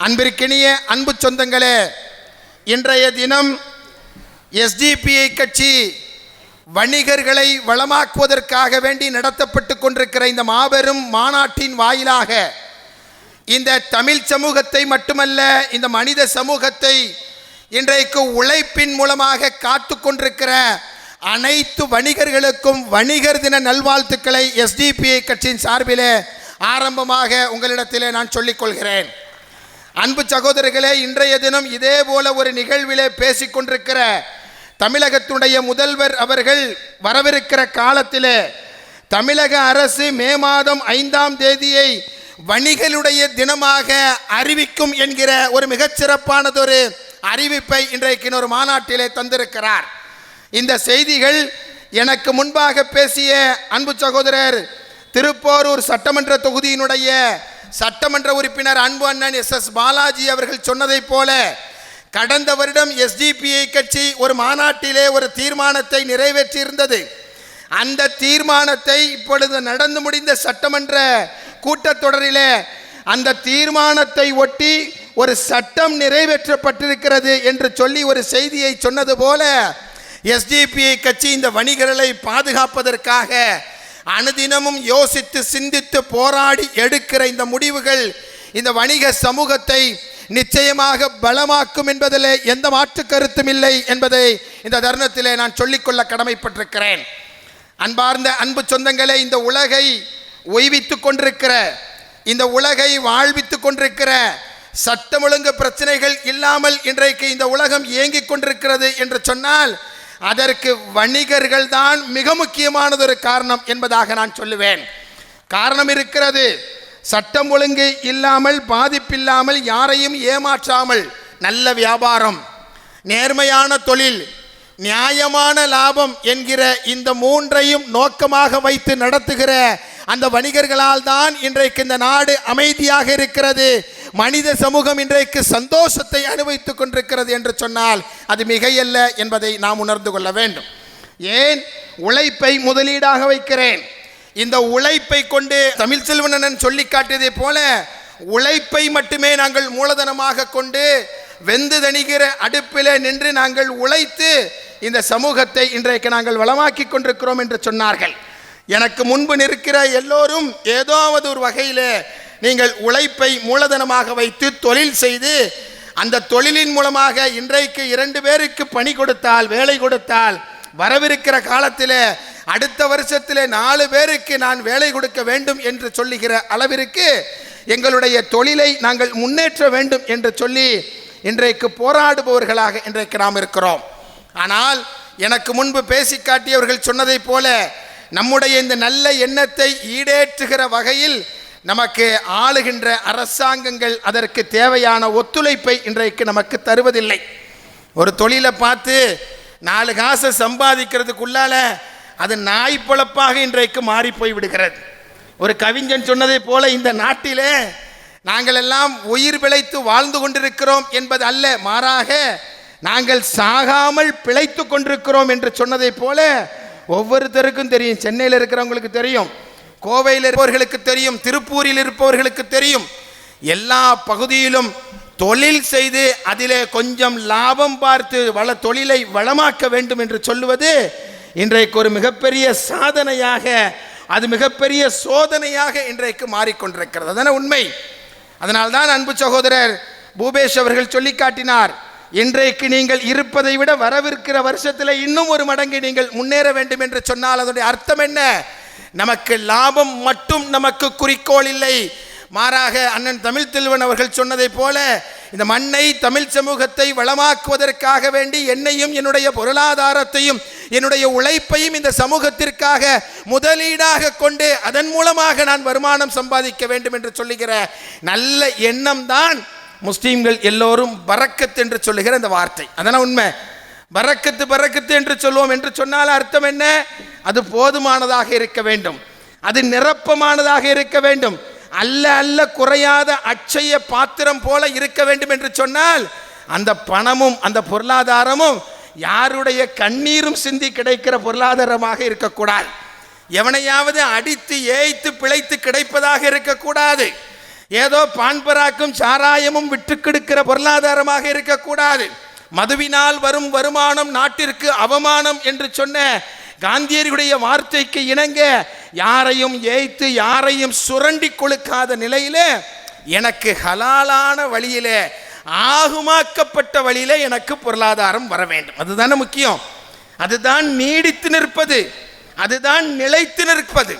அன்பிற்கினிய அன்பு சொந்தங்களே இன்றைய தினம் எஸ்டிபிஐ கட்சி வணிகர்களை வளமாக்குவதற்காக வேண்டி நடத்தப்பட்டு கொண்டிருக்கிற இந்த மாபெரும் மாநாட்டின் வாயிலாக இந்த தமிழ் சமூகத்தை மட்டுமல்ல இந்த மனித சமூகத்தை இன்றைக்கு உழைப்பின் மூலமாக காத்து கொண்டிருக்கிற அனைத்து வணிகர்களுக்கும் வணிகர் தின நல்வாழ்த்துக்களை எஸ்டிபிஐ கட்சியின் சார்பிலே ஆரம்பமாக உங்களிடத்திலே நான் சொல்லிக்கொள்கிறேன் அன்பு சகோதரர்களே இன்றைய தினம் இதே போல ஒரு நிகழ்விலே பேசிக்கொண்டிருக்கிற தமிழகத்துடைய முதல்வர் அவர்கள் வரவிருக்கிற காலத்திலே தமிழக அரசு மே மாதம் ஐந்தாம் தேதியை வணிகளுடைய தினமாக அறிவிக்கும் என்கிற ஒரு மிகச்சிறப்பானதொரு அறிவிப்பை இன்றைக்கு ஒரு மாநாட்டிலே தந்திருக்கிறார். இந்த செய்திகள் எனக்கு முன்பாக பேசிய அன்பு சகோதரர் திருப்போரூர் சட்டமன்ற தொகுதியினுடைய சட்டமன்ற உறுப்பினர் அன்பு அண்ணன் எஸ் எஸ் பாலாஜி அவர்கள் சொன்னதைப் போல கடந்த வருடம் எஸ்டிபிஐ கட்சி ஒரு மாநாட்டிலே ஒரு தீர்மானத்தை நிறைவேற்றியிருந்தது. அந்த தீர்மானத்தை இப்பொழுது நடந்து முடிந்த சட்டமன்ற கூட்டத்தொடரிலே அந்த தீர்மானத்தை ஒட்டி ஒரு சட்டம் நிறைவேற்றப்பட்டிருக்கிறது என்று சொல்லி ஒரு செய்தியை சொன்னது போல எஸ்டிபிஐ கட்சி இந்த வணிகர்களை பாதுகாப்பதற்காக அனுதினமும் யோசித்து சிந்தித்து போராடி எடுக்கிற இந்த முடிவுகள் இந்த வணிக சமூகத்தை நிச்சயமாக பலமாக்கும் என்பதில் எந்த மாற்று கருத்தும் இல்லை என்பதை இந்த தருணத்திலே நான் சொல்லிக்கொள்ள கடமைப்பட்டிருக்கிறேன். அன்பார்ந்த அன்பு சொந்தங்களே இந்த உலகை ஒய்வித்து கொண்டிருக்கிற இந்த உலகை வாழ்வித்து கொண்டிருக்கிற சட்டம் ஒழுங்கு பிரச்சனைகள் இல்லாமல் இன்றைக்கு இந்த உலகம் இயங்கிக் கொண்டிருக்கிறது என்று சொன்னால் அதற்கு வணிகர்கள் தான் மிக முக்கியமானதொரு காரணம் என்பதாக நான் சொல்லுவேன். காரணம் இருக்கிறது. சட்டம் ஒழுங்கு இல்லாமல் பாதிப்பில்லாமல் யாரையும் ஏமாற்றாமல் நல்ல வியாபாரம் நேர்மையான தொழில் நியாயமான லாபம் என்கிற இந்த மூன்றையும் நோக்கமாக வைத்து நடத்துகிற அந்த வணிகர்களால் தான் இன்றைக்கு இந்த நாடு அமைதியாக இருக்கிறது. மனித சமூகம் இன்றைக்கு சந்தோஷத்தை அனுபவித்துக் கொண்டிருக்கிறது என்று சொன்னால் அது மிகையல்ல என்பதை நாம் உணர்ந்து கொள்ள வேண்டும். ஏன்? உழைப்பை முதலீடாக வைக்கிறேன். இந்த உழைப்பை கொண்டு தமிழ் செல்வனன் சொல்லி காட்டியதை போல உழைப்பை மட்டுமே நாங்கள் மூலதனமாக கொண்டு வெந்து தணிகிற அடுப்பில் நின்று நாங்கள் உழைத்து இந்த சமூகத்தை இன்றைக்கு நாங்கள் வளமாக்கி கொண்டிருக்கிறோம் என்று சொன்னார்கள். எனக்கு முன்பு நிற்கிற எல்லோரும் ஏதாவது ஒரு வகையில் நீங்கள் உழைப்பை மூலதனமாக வைத்து தொழில் செய்து அந்த தொழிலின் மூலமாக இன்றைக்கு இரண்டு பேருக்கு பணி கொடுத்தால் வேலை கொடுத்தால் வரவிருக்கிற காலத்தில் அடுத்த வருஷத்தில் நாலு பேருக்கு நான் வேலை கொடுக்க வேண்டும் என்று சொல்லுகிற அளவிற்கு எங்களுடைய தொழிலை நாங்கள் முன்னேற்ற வேண்டும் என்று சொல்லி இன்றைக்கு போராடுபவர்களாக இன்றைக்கு நாம் இருக்கிறோம். ஆனால் எனக்கு முன்பு பேசி காட்டியவர்கள் சொன்னதைப் போல நம்முடைய இந்த நல்ல எண்ணத்தை ஈடேற்றுகிற வகையில் நமக்கு ஆளுகின்ற அரசாங்கங்கள் அதற்கு தேவையான ஒத்துழைப்பை இன்றைக்கு நமக்கு தருவதில்லை. ஒரு தொழிலை பார்த்து நாலு காசை சம்பாதிக்கிறதுக்குள்ளால அது நாய் பொழப்பாக இன்றைக்கு மாறி போய் விடுகிறது. ஒரு கவிஞன் சொன்னதைப் போல இந்த நாட்டிலே நாங்கள் எல்லாம் உயிர் பிழைத்து வாழ்ந்து கொண்டிருக்கிறோம் என்பது அல்ல மாறாக நாங்கள் சாகாமல் பிழைத்து கொண்டிருக்கிறோம் என்று சொன்னதைப் போல ஒவ்வொருத்தருக்கும் தெரியும். சென்னையில் இருக்கிறவங்களுக்கு தெரியும். கோவையில் இருப்பவர்களுக்கு தெரியும் திருப்பூரில் இருப்பவர்களுக்கு தெரியும். எல்லா பகுதியிலும் தொழில் செய்து அதிலே கொஞ்சம் லாபம் பார்த்து வள தொழிலை வளமாக்க வேண்டும் என்று சொல்லுவது இன்றைக்கு ஒரு மிகப்பெரிய சாதனையாக அது மிகப்பெரிய சோதனையாக இன்றைக்கு மாறிக்கொண்டிருக்கிறது. அதன உண்மை. அதனால்தான் அன்பு சகோதரர் பூபேஷ் அவர்கள் சொல்லி காட்டினார் இன்றைக்கு நீங்கள் இருப்பதை விட வரவிருக்கிற வருஷத்தில் இன்னும் ஒரு மடங்கு நீங்கள் முன்னேற வேண்டும் என்று சொன்னால் அதனுடைய அர்த்தம் என்ன? நமக்கு லாபம் மட்டும் நமக்கு குறிக்கோள் இல்லை. மாறாக அண்ணன் தமிழ் தெல்வன் அவர்கள் சொன்னதைப் போல இந்த மண்ணை தமிழ் சமூகத்தை வளமாக்குவதற்காக வேண்டி என்னையும் என்னுடைய பொருளாதாரத்தையும் என்னுடைய உழைப்பையும் இந்த சமூகத்திற்காக முதலீடாக கொண்டு அதன் மூலமாக நான் வருமானம் சம்பாதிக்க வேண்டும் என்று சொல்லுகிற நல்ல எண்ணம் தான் முஸ்லீம்கள் எல்லோரும் பறக்கத் என்று சொல்லுகிற இந்த வார்த்தை. அதனால் உண்மை. பறக்கத்து பறக்கத்து என்று சொல்லுவோம் என்று சொன்னால் அர்த்தம் என்ன? அது போதுமானதாக இருக்க வேண்டும். அது நிரப்பமானதாக இருக்க வேண்டும். அல்ல அல்ல குறையாத அச்சய பாத்திரம் போல இருக்க வேண்டும் என்று சொன்னால் அந்த பணமும் அந்த பொருளாதாரமும் யாருடைய கண்ணீரும் சிந்தி கிடைக்கிற பொருளாதாரமாக இருக்கக்கூடாது. எவனையாவது அடித்து ஏய்த்து பிழைத்து கிடைப்பதாக இருக்கக்கூடாது. ஏதோ பான்பராக்கும் சாராயமும் விட்டு கெடுக்கிற பொருளாதாரமாக இருக்கக்கூடாது. மதுவினால் வரும் வருமானம் நாட்டிற்கு அவமானம் என்று சொன்ன காந்தியருடைய வார்த்தைக்கு இணங்க யாரையும் ஏய்த்து யாரையும் சுரண்டி கொழுக்காத நிலையில எனக்கு ஹலாலான வழியில ஆகுமாக்கப்பட்ட வழியில எனக்கு பொருளாதாரம் வர வேண்டும். அதுதானே முக்கியம். அதுதான் நீடித்து நிற்பது. அதுதான் நிலைத்து நிற்பது.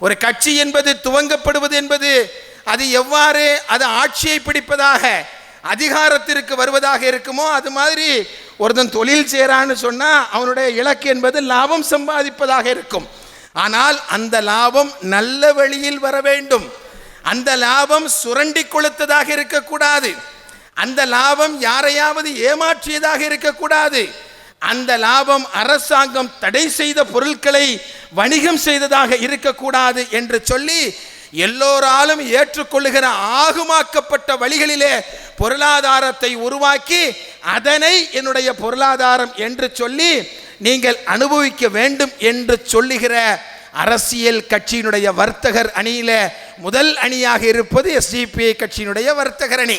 ஒரு கட்சி என்பது துவங்கப்படுவது என்பது அது எவ்வாறு அது ஆட்சியை பிடிப்பதாக அதிகாரத்திற்கு வருவதாக இருக்குமோ அது மாதிரி ஒருத்தன் தொழில் செய்கிறான்னு சொன்னால் அவனுடைய இலக்கு என்பது லாபம் சம்பாதிப்பதாக இருக்கும். ஆனால் அந்த லாபம் நல்ல வழியில் வர வேண்டும். அந்த லாபம் சுரண்டி கொளுத்ததாக இருக்கக்கூடாது. அந்த லாபம் யாரையாவது ஏமாற்றியதாக இருக்கக்கூடாது. அந்த லாபம் அரசாங்கம் தடை செய்த பொருட்களை வணிகம் செய்ததாக இருக்கக்கூடாது என்று சொல்லி எல்லோராலும் ஏற்றுக்கொள்ளுகிற ஆகுமாக்கப்பட்ட வழிகளிலே பொருளாதாரத்தை உருவாக்கி அதனை என்னுடைய பொருளாதாரம் என்று சொல்லி நீங்கள் அனுபவிக்க வேண்டும் என்று சொல்லுகிற அரசியல் கட்சியினுடைய வர்த்தகர் அணியில முதல் அணியாக இருப்பது எஸ்டிபிஐ கட்சியினுடைய வர்த்தகர் அணி.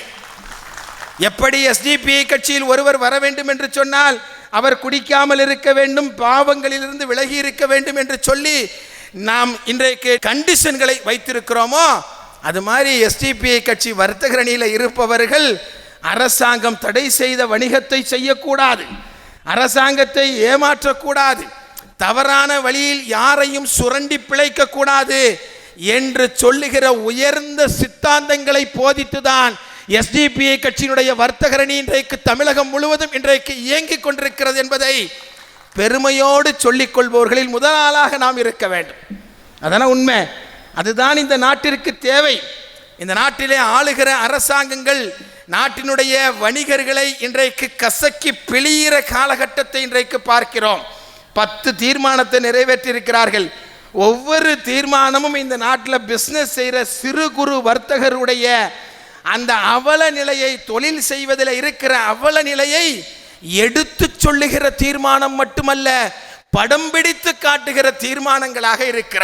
எப்படி எஸ்டிபிஐ கட்சியில் ஒருவர் வர வேண்டும் என்று சொன்னால் அவர் குடிக்காமல் இருக்க வேண்டும் பாவங்களிலிருந்து விலகி இருக்க வேண்டும் என்று சொல்லி நாம் இன்றைக்கு கண்டிஷன்களை வைத்திருக்கிறோமோ அது மாதிரி எஸ்டிபிஐ கட்சி வர்த்தக அணியில் இருப்பவர்கள் அரசாங்கம் தடை செய்த வணிகத்தை செய்யக்கூடாது. அரசாங்கத்தை ஏமாற்றக்கூடாது. தவறான வழியில் யாரையும் சுரண்டி பிழைக்கக்கூடாது என்று சொல்லுகிற உயர்ந்த சித்தாந்தங்களை போதித்துதான் எஸ்டிபிஐ கட்சியினுடைய வர்த்தகரணி இன்றைக்கு தமிழகம் முழுவதும் இன்றைக்கு இயங்கிக் கொண்டிருக்கிறது என்பதை பெருமையோடு சொல்லிக் கொள்பவர்களில் முதல் ஆளாக நாம் இருக்க வேண்டும். அதெல்லாம் உண்மை. அதுதான் இந்த நாட்டிற்கு தேவை. இந்த நாட்டிலே ஆளுகிற அரசாங்கங்கள் நாட்டினுடைய வணிகர்களை இன்றைக்கு கசக்கி பிழியிற காலகட்டத்தை இன்றைக்கு பார்க்கிறோம். பத்து தீர்மானத்தை நிறைவேற்றியிருக்கிறார்கள். ஒவ்வொரு தீர்மானமும் இந்த நாட்டில் பிஸ்னஸ் செய்கிற சிறு குறு வர்த்தகருடைய அந்த அவல நிலையை தொழில் செய்வதில் இருக்கிற அவல நிலையை எடுத்து சொல்லுகிற தீர்மானம் மட்டுமல்ல படம் பிடித்து காட்டுகிற தீர்மானங்களாக இருக்கிற.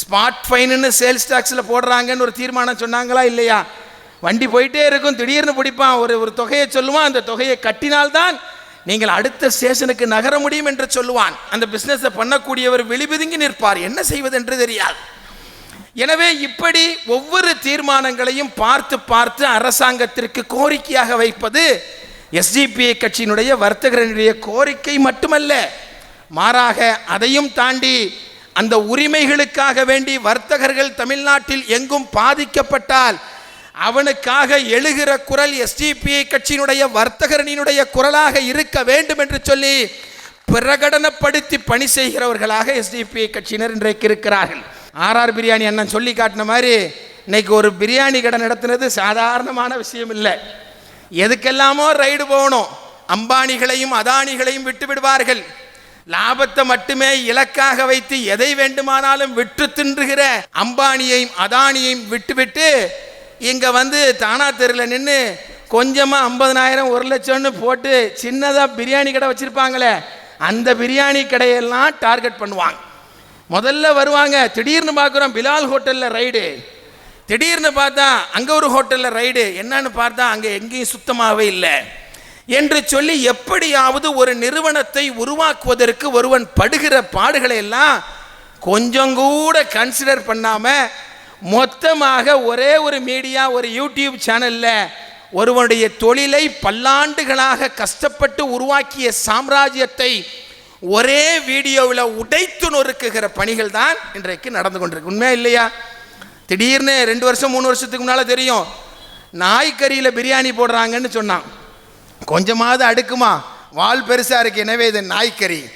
ஸ்மார்ட் ஃபைனு சேல்ஸ் டாக்ஸில் போடுறாங்கன்னு ஒரு தீர்மானம் சொன்னாங்களா இல்லையா? வண்டி போயிட்டே இருக்கும் திடீர்னு பிடிப்பான். ஒரு ஒரு தொகையை சொல்லுவான். அந்த தொகையை கட்டினால்தான் நீங்கள் அடுத்த ஸ்டேஷனுக்கு நகர முடியும் என்று சொல்லுவான். அந்த பிஸ்னஸை பண்ணக்கூடியவர் வெளிபிதுங்கி நிற்பார். என்ன செய்வது என்று தெரியாது. எனவே இப்படி ஒவ்வொரு தீர்மானங்களையும் பார்த்து பார்த்து அரசாங்கத்திற்கு கோரிக்கையாக வைப்பது எஸ்டிபிஐ கட்சியினுடைய வர்த்தகர்களுடைய கோரிக்கை மட்டுமல்ல மாறாக அதையும் தாண்டி அந்த உரிமைகளுக்காக வேண்டி வர்த்தகர்கள் தமிழ்நாட்டில் எங்கும் பாதிக்கப்பட்டால் அவனுக்காக எழுகிற குரல் எஸ்டிபிஐ கட்சியினுடைய வர்த்தகரணியினுடைய குரலாக இருக்க வேண்டும் என்று சொல்லி பிரகடனப்படுத்தி பணி செய்கிறவர்களாக எஸ்டிபிஐ கட்சியினர் இன்றைக்கு இருக்கிறார்கள். ஆர்ஆர் பிரியாணி அண்ணன் சொல்லி காட்டின மாதிரி இன்னைக்கு ஒரு பிரியாணி கடை நடத்துனது சாதாரணமான விஷயம் இல்லை. எதுக்கெல்லாமோ ரைடு போகணும். அம்பானிகளையும் அதானிகளையும் விட்டு விடுவார்கள். லாபத்தை மட்டுமே இலக்காக வைத்து எதை வேண்டுமானாலும் விற்று தின்றுகிற அம்பானியையும் அதானியையும் விட்டுவிட்டு இங்கே வந்து தானா தெருவில் நின்று கொஞ்சமாக ஐம்பதனாயிரம் ஒரு லட்சம்னு போட்டு சின்னதாக பிரியாணி கடை வச்சுருப்பாங்களே அந்த பிரியாணி கடையெல்லாம் டார்கெட் பண்ணுவாங்க. முதல்ல வருவாங்க திடீர்னு பார்க்குறோம் பிலால் ஹோட்டலில் ரைடு. திடீர்னு பார்த்தா அங்கே ஒரு ஹோட்டலில் ரைடு. என்னன்னு பார்த்தா அங்கே எங்கேயும் சுத்தமாகவே இல்லை. என்று சொல்லி எப்படியாவது ஒரு நிறுவனத்தை உருவாக்குவதற்கு ஒருவன் படுகிற பாடுகளை எல்லாம் கொஞ்சம் கூட கன்சிடர் பண்ணாமல் மொத்தமாக ஒரே ஒரு மீடியா ஒரு யூடியூப் சேனலில் ஒருவனுடைய தொழிலை பல்லாண்டுகளாக கஷ்டப்பட்டு உருவாக்கிய சாம்ராஜ்யத்தை ஒரே வீடியோவில் உடைத்து நொறுக்குகிற பணிகள் தான் இன்றைக்கு நடந்து கொண்டிருக்கு. உண்மையா இல்லையா? திடீர்னு ரெண்டு வருஷம் மூணு வருஷத்துக்கு முன்னால் தெரியும். நாய்க்கறியில் பிரியாணி போடுறாங்கன்னு சொன்னான். கொஞ்சமாவது அடுக்குமா? வால் பெருசாக இருக்கு. எனவே இது நாய்க்கறி?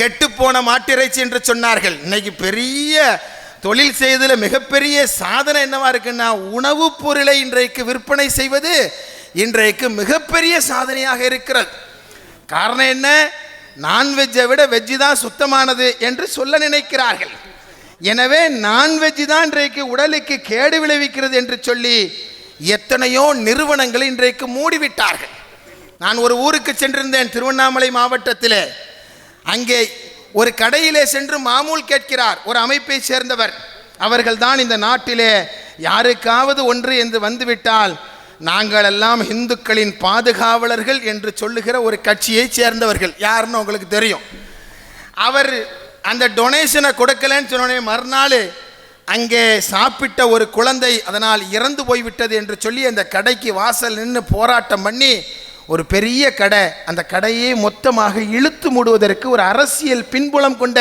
கெட்டுப்போன மாட்டிறைச்சி என்று சொன்னார்கள். இன்னைக்கு பெரிய தொழில் செய்ததில் மிகப்பெரிய சாதனை என்னவா இருக்குன்னா உணவுப் பொருளை இன்றைக்கு விற்பனை செய்வது இன்றைக்கு மிகப்பெரிய சாதனையாக இருக்கிறது. காரணம் என்ன? நான்வெஜ்ஜை விட வெஜ்ஜு தான் சுத்தமானது என்று சொல்ல நினைக்கிறார்கள். எனவே நான்வெஜ் தான் இன்றைக்கு உடலுக்கு கேடு விளைவிக்கிறது என்று சொல்லி எத்தனையோ நிறுவனங்களை இன்றைக்கு மூடிவிட்டார்கள். நான் ஒரு ஊருக்கு சென்றிருந்தேன் திருவண்ணாமலை மாவட்டத்தில். அங்கே ஒரு கடையிலே சென்று மாமூல் கேட்கிறார் ஒரு அமைப்பை சேர்ந்தவர். அவர்கள் தான் இந்த நாட்டிலே யாருக்காவது ஒன்று என்று வந்துவிட்டால் நாங்கள் எல்லாம் இந்துக்களின் பாதுகாவலர்கள் என்று சொல்லுகிற ஒரு கட்சியை சேர்ந்தவர்கள். யாருன்னு உங்களுக்கு தெரியும். அவர் அந்த டொனேஷனை கொடுக்கலன்னு சொன்னோடனே மறுநாள் அங்கே சாப்பிட்ட ஒரு குழந்தை அதனால் இறந்து போய்விட்டது என்று சொல்லி அந்த கடைக்கு வாசல் நின்று போராட்டம் பண்ணி ஒரு பெரிய கடை அந்த கடையை மொத்தமாக இழுத்து மூடுவதற்கு ஒரு அரசியல் பின்புலம் கொண்ட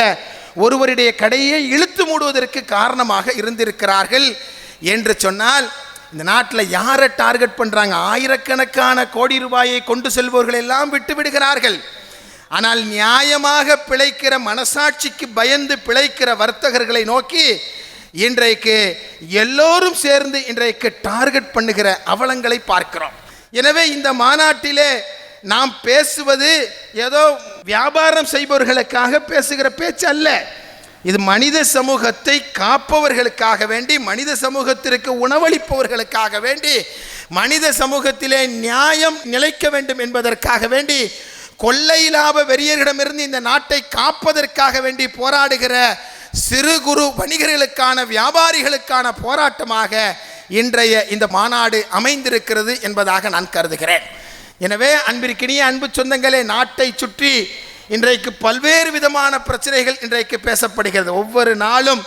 ஒருவருடைய கடையை இழுத்து மூடுவதற்கு காரணமாக இருந்திருக்கிறார்கள் என்று சொன்னால் இந்த நாட்டில் யாரை டார்கெட் பண்ணுறாங்க ஆயிரக்கணக்கான கோடி ரூபாயை கொண்டு செல்பவர்கள் எல்லாம் விட்டு விடுகிறார்கள். ஆனால் நியாயமாக பிழைக்கிற மனசாட்சிக்கு பயந்து பிழைக்கிற வர்த்தகர்களை நோக்கி இன்றைக்கு எல்லோரும் சேர்ந்து இன்றைக்கு டார்கெட் பண்ணுகிற அவலங்களை பார்க்கிறோம். எனவே இந்த மாநாட்டிலே நாம் பேசுவது ஏதோ வியாபாரம் செய்பவர்களுக்காக பேசுகிற பேச்சு அல்ல. இது மனித சமூகத்தை காப்பவர்களுக்காக வேண்டி மனித சமூகத்திற்கு உணவளிப்பவர்களுக்காக வேண்டி மனித சமூகத்திலே நியாயம் நிலைக்க வேண்டும் என்பதற்காக வேண்டி கொள்ளை லாப வெறியர்களிடமிருந்து இந்த நாட்டை காப்பதற்காக வேண்டி போராடுகிற சிறு குறு வணிகர்களுக்கான வியாபாரிகளுக்கான போராட்டமாக இன்றைய இந்த மாநாடு அமைந்திருக்கிறது என்பதாக நான் கருதுகிறேன். எனவே அன்பிற்கினிய அன்பு சொந்தங்களே நாட்டை சுற்றி இன்றைக்கு பல்வேறு விதமான பிரச்சனைகள் இன்றைக்கு பேசப்படுகிறது. ஒவ்வொரு நாளும்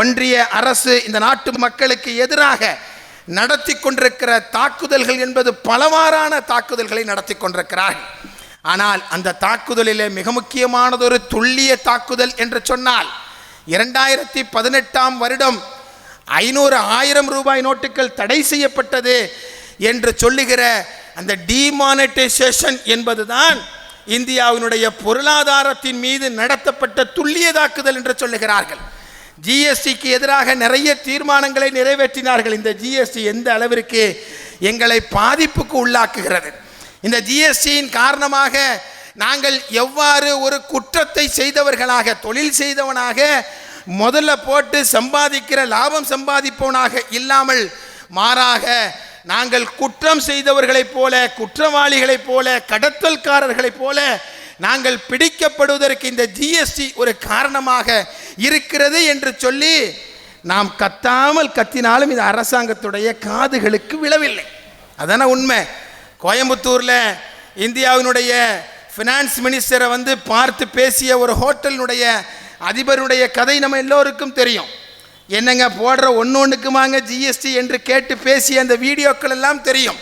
ஒன்றிய அரசு இந்த நாட்டு மக்களுக்கு எதிராக நடத்தி கொண்டிருக்கிற தாக்குதல்கள் என்பது பலவாறான தாக்குதல்களை நடத்தி கொண்டிருக்கிறார்கள். ஆனால் அந்த தாக்குதலிலே மிக முக்கியமானதொரு துல்லிய தாக்குதல் என்று சொன்னால் இரண்டாயிரத்தி பதினெட்டாம் வருடம் ஐநூறு ஆயிரம் ரூபாய் நோட்டுகள் தடை செய்யப்பட்டது என்று சொல்லுகிற அந்த டிமானிட்டைசேஷன் என்பதுதான் இந்தியாவினுடைய பொருளாதாரத்தின் மீது நடத்தப்பட்ட துல்லிய தாக்குதல் என்று சொல்லுகிறார்கள். ஜிஎஸ்டிக்கு எதிராக நிறைய தீர்மானங்களை நிறைவேற்றினார்கள். இந்த ஜிஎஸ்டி எந்த அளவிற்கு எங்களை பாதிப்புக்கு உள்ளாக்குகிறது? இந்த ஜிஎஸ்டியின் காரணமாக நாங்கள் எவ்வாறு ஒரு குற்றத்தை செய்தவர்களாக தொழில் செய்தவனாக முதல்ல போட்டு சம்பாதிக்கிற லாபம் சம்பாதிப்பவனாக இல்லாமல் மாறாக நாங்கள் குற்றம் செய்தவர்களைப் போல குற்றவாளிகளைப் போல கடத்தல்காரர்களைப் போல நாங்கள் பிடிக்கப்படுவதற்கு இந்த ஜிஎஸ்டி ஒரு காரணமாக இருக்கிறது என்று சொல்லி நாம் கத்தாமல் கத்தினாலும் இது அரசாங்கத்துடைய காதுகளுக்கு விழவில்லை. அதான உண்மை. கோயம்புத்தூரில் இந்தியாவினுடைய ஃபினான்ஸ் மினிஸ்டரை வந்து பார்த்து பேசிய ஒரு ஹோட்டலினுடைய அதிபருடைய கதை நம்ம எல்லோருக்கும் தெரியும். என்னங்க போடுற ஒன்று ஒன்றுக்குமாங்க ஜிஎஸ்டி என்று கேட்டு பேசிய அந்த வீடியோக்கள் எல்லாம் தெரியும்.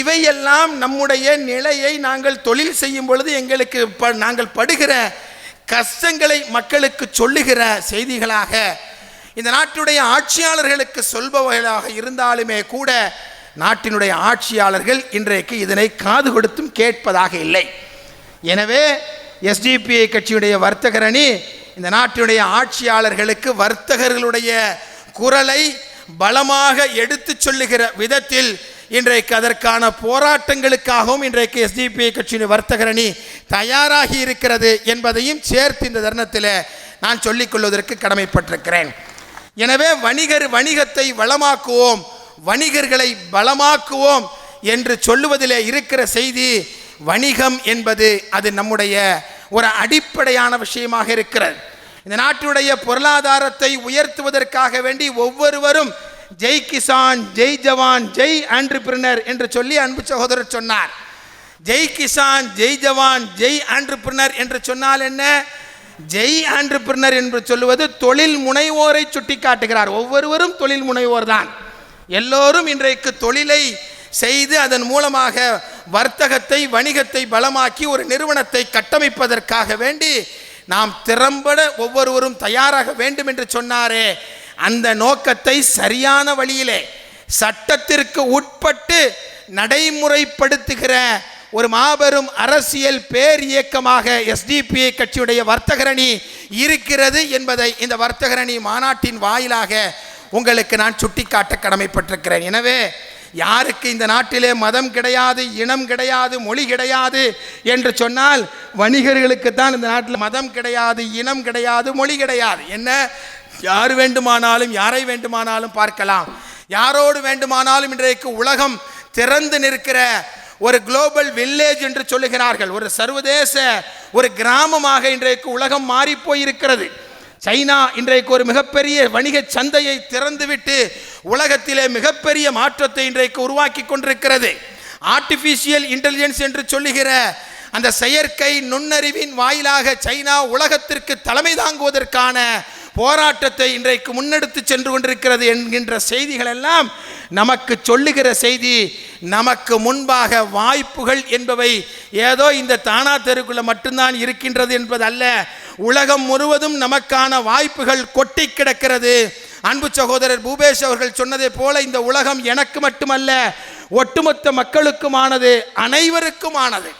இவையெல்லாம் நம்முடைய நிலையை நாங்கள் தொழில் செய்யும் பொழுது எங்களுக்கு ப நாங்கள் படுகிற கஷ்டங்களை மக்களுக்கு சொல்லுகிற செய்திகளாக இந்த நாட்டுடைய ஆட்சியாளர்களுக்கு சொல்பவர்களாக இருந்தாலுமே கூட நாட்டினுடைய ஆட்சியாளர்கள் இன்றைக்கு இதனை காது கொடுத்தும் கேட்பதாக இல்லை. எனவே எஸ்டிபிஐ கட்சியுடைய வர்த்தகர் அணி இந்த நாட்டினுடைய ஆட்சியாளர்களுக்கு வர்த்தகர்களுடைய குரலை பலமாக எடுத்து சொல்லுகிற விதத்தில் இன்றைக்கு அதற்கான போராட்டங்களுக்காகவும் இன்றைக்கு எஸ்டிபிஐ கட்சியின் வர்த்தகர் அணி தயாராகி இருக்கிறது என்பதையும் சேர்த்து இந்த தருணத்தில் நான் சொல்லிக்கொள்வதற்கு கடமைப்பட்டிருக்கிறேன். எனவே வணிகர் வணிகத்தை வளமாக்குவோம். வணிகர்களை பலமாக்குவோம் என்று சொல்லுவதிலே இருக்கிற செய்தி வணிகம் என்பது அது நம்முடைய ஒரு அடிப்படையான விஷயமாக இருக்கிறது. இந்த நாட்டினுடைய பொருளாதாரத்தை உயர்த்துவதற்காக வேண்டி ஒவ்வொருவரும் ஜெய் கிசான் ஜெய் ஜவான் ஜெய் ஆண்டர்பிரினர் என்று சொல்லி அன்பு சகோதரர் சொன்னார். ஜெய் கிசான் ஜெய் ஜவான் ஜெய் ஆண்டர்பிரினர் என்று சொன்னால் என்ன? ஜெய் ஆண்டர்பிரினர் என்று சொல்லுவது தொழில் முனைவோரை சுட்டி காட்டுகிறார் ஒவ்வொருவரும் தொழில் முனைவோர் தான். எல்லோரும் இன்றைக்கு தொழிலை செய்து அதன் மூலமாக வர்த்தகத்தை வணிகத்தை பலமாக்கி ஒரு நிறுவனத்தை கட்டமைப்பதற்காக வேண்டி நாம் திறம்பட ஒவ்வொருவரும் தயாராக வேண்டும் என்று சொன்னாரே. அந்த நோக்கத்தை சரியான வழியிலே சட்டத்திற்கு உட்பட்டு நடைமுறைப்படுத்துகிற ஒரு மாபெரும் அரசியல் பேர் இயக்கமாக எஸ்டிபிஐ கட்சியுடைய வர்த்தகரணி இருக்கிறது என்பதை இந்த வர்த்தகரணி மாநாட்டின் வாயிலாக உங்களுக்கு நான் சுட்டிக்காட்ட கடமைப்பட்டிருக்கிறேன். எனவே யாருக்கு இந்த நாட்டிலே மதம் கிடையாது இனம் கிடையாது மொழி கிடையாது என்று சொன்னால் வணிகர்களுக்கு தான் இந்த நாட்டில் மதம் கிடையாது இனம் கிடையாது மொழி கிடையாது. என்ன? யார் வேண்டுமானாலும் யாரை வேண்டுமானாலும் பார்க்கலாம். யாரோடு வேண்டுமானாலும் இன்றைக்கு உலகம் திறந்து நிற்கிற ஒரு குளோபல் வில்லேஜ் என்று சொல்லுகிறார்கள். ஒரு சர்வதேச ஒரு கிராமமாக இன்றைக்கு உலகம் மாறி போயிருக்கிறது சைனா இன்றைக்கு ஒரு மிகப்பெரிய வணிக சந்தையை திறந்துவிட்டு உலகத்திலே மிகப்பெரிய மாற்றத்தை இன்றைக்கு உருவாக்கி கொண்டிருக்கிறது. ஆர்டிஃபிஷியல் இன்டெலிஜென்ஸ் என்று சொல்லுகிற அந்த செயற்கை நுண்ணறிவின் வாயிலாக சைனா உலகத்திற்கு தலைமை தாங்குவதற்கான போராட்டத்தை இன்றைக்கு முன்னெடுத்து சென்று கொண்டிருக்கிறது என்கின்ற செய்திகள் எல்லாம் நமக்கு சொல்லுகிற செய்தி நமக்கு முன்பாக வாய்ப்புகள் என்பவை ஏதோ இந்த தானா தெருக்குள்ள மட்டும்தான் இருக்கின்றது என்பதல்ல. உலகம் முழுவதும் நமக்கான வாய்ப்புகள் கொட்டி கிடக்கிறது. அன்பு சகோதரர் பூபேஷ் அவர்கள் சொன்னதை போல இந்த உலகம் எனக்கு மட்டுமல்ல ஒட்டுமொத்த மக்களுக்குமானது அனைவருக்குமானது.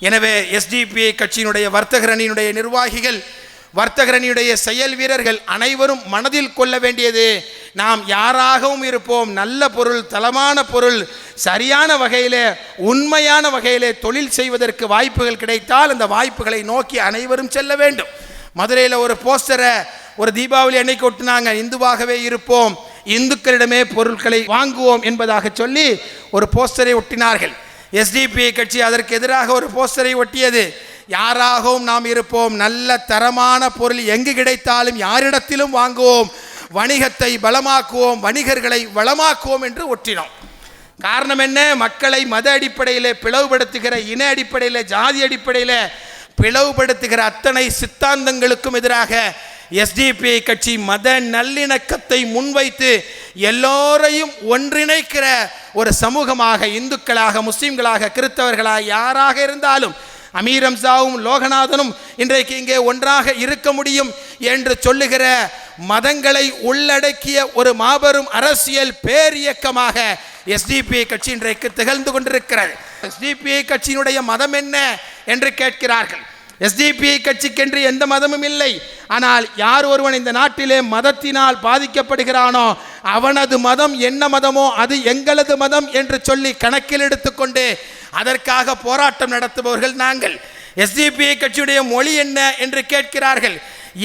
எனவே எஸ்டிபிஐ கட்சியினுடைய வர்த்தகரணியினுடைய நிர்வாகிகள் வர்த்தகரணியுடைய செயல் வீரர்கள் அனைவரும் மனதில் கொள்ள வேண்டியது நாம் யாராகவும் இருப்போம். நல்ல பொருள் தளமான பொருள் சரியான வகையிலே உண்மையான வகையிலே தொழில் செய்வதற்கு வாய்ப்புகள் கிடைத்தால் அந்த வாய்ப்புகளை நோக்கி அனைவரும் செல்ல வேண்டும். மதுரையில் ஒரு போஸ்டரை ஒரு தீபாவளி அன்னைக்கு ஒட்டினாங்க இந்துவாகவே இருப்போம். இந்துக்களிடமே பொருட்களை வாங்குவோம் என்பதாக சொல்லி ஒரு போஸ்டரை ஒட்டினார்கள். எஸ்டிபி கட்சி அதற்கு எதிராக ஒரு போஸ்டரை ஒட்டியது. யாராகவும் நாம் இருப்போம். நல்ல தரமான பொருள் எங்கு கிடைத்தாலும் யாரிடத்திலும் வாங்குவோம். வணிகத்தை பலமாக்குவோம் வணிகர்களை வளமாக்குவோம் என்று ஒற்றினோம். காரணம் என்ன? மக்களை மத அடிப்படையில் பிளவுபடுத்துகிற இன அடிப்படையில் ஜாதி அடிப்படையில் பிளவுபடுத்துகிற அத்தனை சித்தாந்தங்களுக்கும் எதிராக எஸ்டிபிஐ கட்சி மத நல்லிணக்கத்தை முன்வைத்து எல்லோரையும் ஒன்றிணைக்கிற ஒரு சமூகமாக இந்துக்களாக முஸ்லீம்களாக கிறிஸ்தவர்களாக யாராக இருந்தாலும் அமீரம்சாவும் லோகநாதனும் இன்றைக்கு இங்கே ஒன்றாக இருக்க முடியும் என்று சொல்லுகிற மதங்களை உள்ளடக்கிய ஒரு மாபெரும் அரசியல் பேரியக்கமாக எஸ்டிபிஐ கட்சி இன்றைக்கு திகழ்ந்து கொண்டிருக்கிறது. எஸ்டிபிஐ கட்சியினுடைய மதம் என்ன என்று கேட்கிறார்கள். எஸ்டிபிஐ கட்சிக்கென்று எந்த மதமும் இல்லை. ஆனால் யார் ஒருவன் இந்த நாட்டிலே மதத்தினால் பாதிக்கப்படுகிறானோ அவனது மதம் என்ன மதமோ அது எங்களது மதம் என்று சொல்லி கணக்கில் எடுத்துக்கொண்டு அதற்காக போராட்டம் நடத்துபவர்கள் நாங்கள். எஸ்டிபிஐ கட்சியுடைய மொழி என்ன என்று கேட்கிறார்கள்.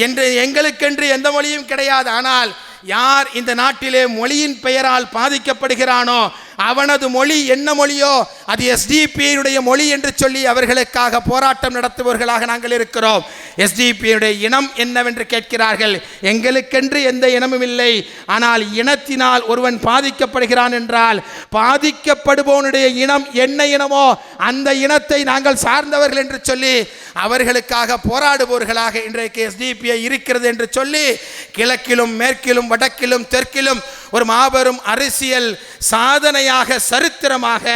என்று எங்களுக்கென்று எந்த மொழியும் கிடையாது. ஆனால் யார் இந்த நாட்டிலே மொழியின் பெயரால் பாதிக்கப்படுகிறானோ அவனது மொழி என்ன மொழியோ அது எஸ்டிபியினுடைய மொழி என்று சொல்லி அவர்களுக்காக போராட்டம் நடத்துபவர்களாக நாங்கள் இருக்கிறோம். எஸ்டிபியினுடைய இனம் என்னவென்று கேட்கிறார்கள்? எங்களுக்கென்று எந்த இனமும் இல்லை. ஆனால் இனத்தினால் ஒருவன் பாதிக்கப்படுகிறான் என்றால் பாதிக்கப்படுபவனுடைய இனம் என்ன இனமோ அந்த இனத்தை நாங்கள் சார்ந்தவர்கள் என்று சொல்லி அவர்களுக்காக போராடுபவர்களாக இன்றைக்கு எஸ்டிபிஐ இருக்கிறது என்று சொல்லி கிழக்கிலும் மேற்கிலும் வடக்கிலும் தெற்கிலும் ஒரு மாபெரும் அரசியல் சாதனையாக சரித்திரமாக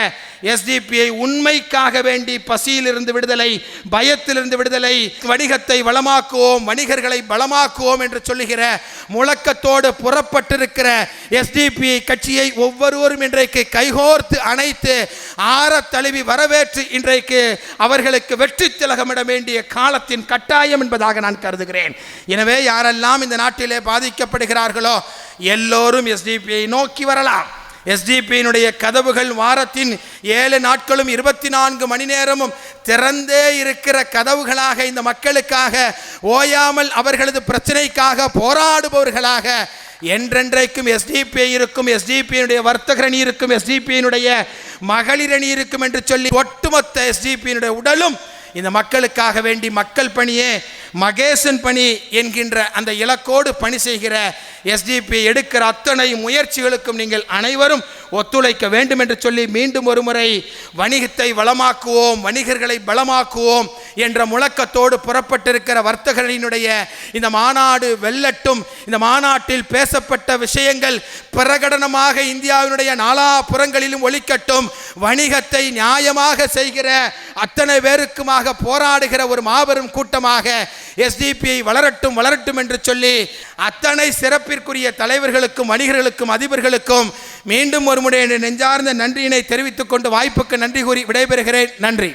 எஸ்டிபிஐ உண்மைக்காக வேண்டி பசியிலிருந்து விடுதலை பயத்திலிருந்து விடுதலை வணிகத்தை வளமாக்குவோம் வணிகர்களை பலமாக்குவோம் என்று சொல்லுகிற முழக்கத்தோடு புறப்பட்டிருக்கிற எஸ்டிபிஐ கட்சியை ஒவ்வொருவரும் இன்றைக்கு கைகோர்த்து அணைத்து ஆற தழுவி வரவேற்று இன்றைக்கு அவர்களுக்கு வெற்றி திலகமிட வேண்டிய காலத்தின் கட்டாயம் என்பதாக நான் கருதுகிறேன். எனவே யாரெல்லாம் இந்த நாட்டிலே பாதிக்கப்படுகிறார்களோ எல்லோரும் எஸ்டிபிஐ நோக்கி வரலாம். எஸ்டிபியினுடைய கதவுகள் வாரத்தின் ஏழு நாட்களும் இருபத்தி நான்கு மணி நேரமும் திறந்தே இருக்கிற கதவுகளாக இந்த மக்களுக்காக ஓயாமல் அவர்களது பிரச்சனைக்காக போராடுபவர்களாக என்றென்றைக்கும் எஸ்டிபிஐ இருக்கும் எஸ்டிபியினுடைய வர்த்தகரணி இருக்கும் எஸ்டிபியினுடைய மகளிரணி இருக்கும் என்று சொல்லி ஒட்டுமொத்த எஸ்டிபியினுடைய உடலும் இந்த மக்களுக்காக வேண்டி மக்கள் பணியே மகேசன் பணி என்கின்ற அந்த இலக்கோடு பணி செய்கிற எஸ்டிபி எடுக்கிற அத்தனை முயற்சிகளுக்கும் நீங்கள் அனைவரும் ஒத்துழைக்க வேண்டும் என்று சொல்லி மீண்டும் ஒருமுறை வணிகத்தை வளமாக்குவோம் வணிகர்களை பலமாக்குவோம் என்ற முழக்கத்தோடு புறப்பட்டிருக்கிற வர்த்தகரினுடைய இந்த மாநாடு வெல்லட்டும் இந்த மாநாட்டில் பேசப்பட்ட விஷயங்கள் பிரகடனமாக இந்தியாவினுடைய நாலா புறங்களிலும் ஒழிக்கட்டும் வணிகத்தை நியாயமாக செய்கிற அத்தனை பேருக்குமாக போராடுகிற ஒரு மாபெரும் கூட்டமாக எஸ்டிபிஐ வளரட்டும் வளரட்டும் என்று சொல்லி அத்தனை சிறப்பிற்குரிய தலைவர்களுக்கும் வணிகர்களுக்கும் அதிபர்களுக்கும் மீண்டும் ஒரு முறை நெஞ்சார்ந்த நன்றியினை தெரிவித்துக் கொண்டு வாய்ப்புக்கு நன்றி கூறி விடைபெறுகிறேன். நன்றி.